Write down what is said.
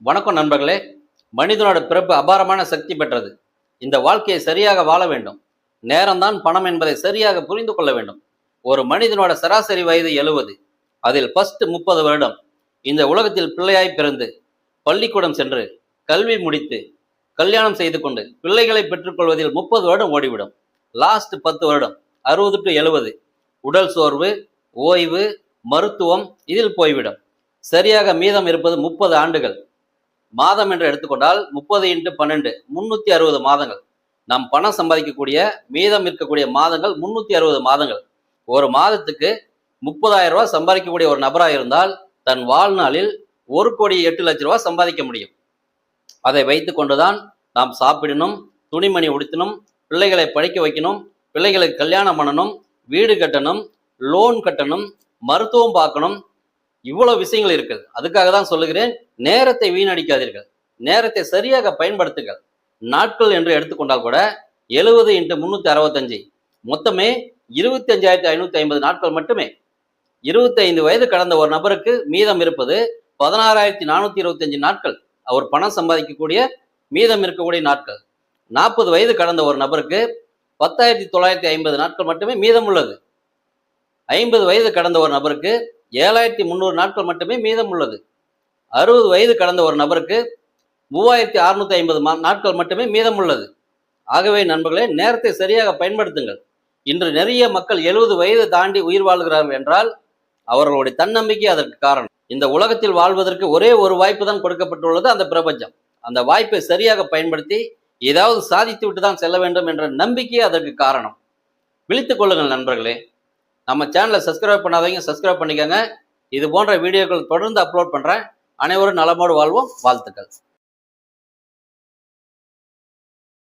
வணக்கம் நண்பர்களே. மனிதனோட பிறப்பு அபாரமான சக்தி பெற்றது. இந்த வாழ்க்கையை சரியாக வாழ வேண்டும். நேரம்தான் பணம் என்பதை சரியாக புரிந்து கொள்ள வேண்டும். ஒரு மனிதனோட சராசரி வயது எழுவது. அதில் ஃபர்ஸ்ட் முப்பது வருடம். இந்த உலகத்தில் பிள்ளையாய் பிறந்து பள்ளிக்கூடம் சென்று கல்வி முடித்து கல்யாணம் செய்து கொண்டு பிள்ளைகளை பெற்றுக்கொள்வதில் முப்பது வருடம் ஓடிவிடும். லாஸ்ட் பத்து வருடம். அறுபது டு எழுபது உடல் சோர்வு ஓய்வு மருத்துவம் இதில் போய்விடும். சரியாக மீதம் இருப்பது முப்பது ஆண்டுகள். மாதம் என்று எடுத்துக்கொண்டால் முப்பது இன்ட்டு பன்னெண்டு முன்னூத்தி அறுபது மாதங்கள். நாம் பணம் சம்பாதிக்கக்கூடிய மீதம் இருக்கக்கூடிய மாதங்கள் முன்னூத்தி அறுபது மாதங்கள். ஒரு மாதத்துக்கு முப்பதாயிரம் ரூபாய் சம்பாதிக்கக்கூடிய ஒரு நபராக இருந்தால் தன் வாழ்நாளில் ஒரு கோடி எட்டு லட்ச ரூபாய் சம்பாதிக்க முடியும். அதை வைத்து கொண்டுதான் நாம் சாப்பிடணும் துணிமணி உடுத்தணும் பிள்ளைகளை படிக்க வைக்கணும் பிள்ளைகளுக்கு கல்யாணம் பண்ணணும் வீடு கட்டணும் லோன் கட்டணும் மருத்துவம் பார்க்கணும் இவ்வளவு விஷயங்கள் இருக்குது. அதுக்காக தான் சொல்லுகிறேன் நேரத்தை வீணடிக்காதீர்கள். நேரத்தை சரியாக பயன்படுத்துங்கள். நாட்கள் என்று எடுத்துக்கொண்டால் கூட எழுபது இன்ட்டு முன்னூத்தி அறுபத்தஞ்சு. மொத்தமே இருபத்தி அஞ்சாயிரத்தி ஐநூத்தி ஐம்பது நாட்கள் மட்டுமே. இருபத்தைந்து வயது கடந்த ஒரு நபருக்கு மீதம் இருப்பது பதினாறாயிரத்தி நானூத்தி இருபத்தஞ்சு நாட்கள். அவர் பணம் சம்பாதிக்கக்கூடிய மீதம் இருக்கக்கூடிய நாட்கள். நாற்பது வயது கடந்த ஒரு நபருக்கு பத்தாயிரத்தி தொள்ளாயிரத்தி ஐம்பது நாட்கள் மட்டுமே மீதம் உள்ளது. ஐம்பது வயது கடந்த ஒரு நபருக்கு ஏழாயிரத்தி முந்நூறு நாட்கள் மட்டுமே மீதம் உள்ளது. அறுபது வயது கடந்த ஒரு நபருக்கு மூவாயிரத்தி அறுநூத்தி ஐம்பது நாட்கள் மட்டுமே மீதம் உள்ளது. ஆகவே நண்பர்களே நேரத்தை சரியாக பயன்படுத்துங்கள். இன்று நிறைய மக்கள் எழுபது வயது தாண்டி உயிர் வாழ்கிறார்கள் என்றால் அவர்களுடைய தன்னம்பிக்கை அதற்கு காரணம். இந்த உலகத்தில் வாழ்வதற்கு ஒரே ஒரு வாய்ப்பு தான் கொடுக்கப்பட்டுள்ளது அந்த பிரபஞ்சம். அந்த வாய்ப்பை சரியாக பயன்படுத்தி ஏதாவது சாதித்து விட்டு தான் செல்ல வேண்டும் என்ற நம்பிக்கையே அதற்கு காரணம். விழித்துக் கொள்ளுங்கள் நண்பர்களே. நம்ம சேனலை சப்ஸ்கிரைப் பண்ணாதவங்க சப்ஸ்கிரைப் பண்ணிக்கோங்க. இது போன்ற வீடியோக்கள் தொடர்ந்து அப்லோட் பண்ணுறேன் அனைவரும் நலமோடு வாழ்வோம். வாழ்த்துக்கள்.